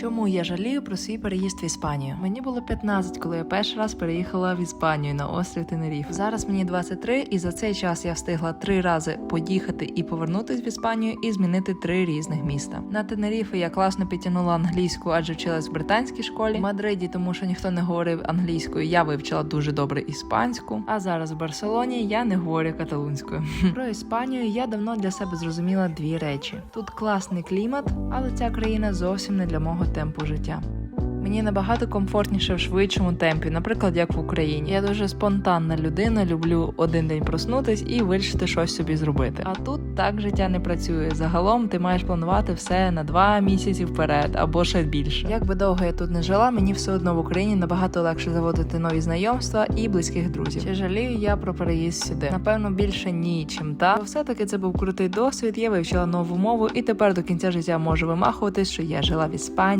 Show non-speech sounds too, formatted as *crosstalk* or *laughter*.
Чому я жалію про свій переїзд в Іспанію? Мені було 15, коли я перший раз переїхала в Іспанію на острів Тенеріф. Зараз мені 23, і за цей час я встигла три рази поїхати і повернутись в Іспанію і змінити три різних міста. На Тенеріфі я класно підтягнула англійську, адже вчилась в британській школі. В Мадриді, тому що ніхто не говорив англійською, я вивчила дуже добре іспанську. А зараз в Барселоні я не говорю каталунською. *laughs* Про Іспанію я давно для себе зрозуміла дві речі: тут класний клімат, але ця країна зовсім не для мого темпу життя. Мені набагато комфортніше в швидшому темпі, наприклад, як в Україні. Я дуже спонтанна людина, люблю один день проснутись і вирішити щось собі зробити. А тут так життя не працює. Загалом ти маєш планувати все на два місяці вперед або ще більше. Як би довго я тут не жила, мені все одно в Україні набагато легше заводити нові знайомства і близьких друзів. Чи жалію я про переїзд сюди? Напевно, більше ні, чим та. Бо все-таки це був крутий досвід. Я вивчила нову мову і тепер до кінця життя можу вимахуватись, що я жила в Іспанії.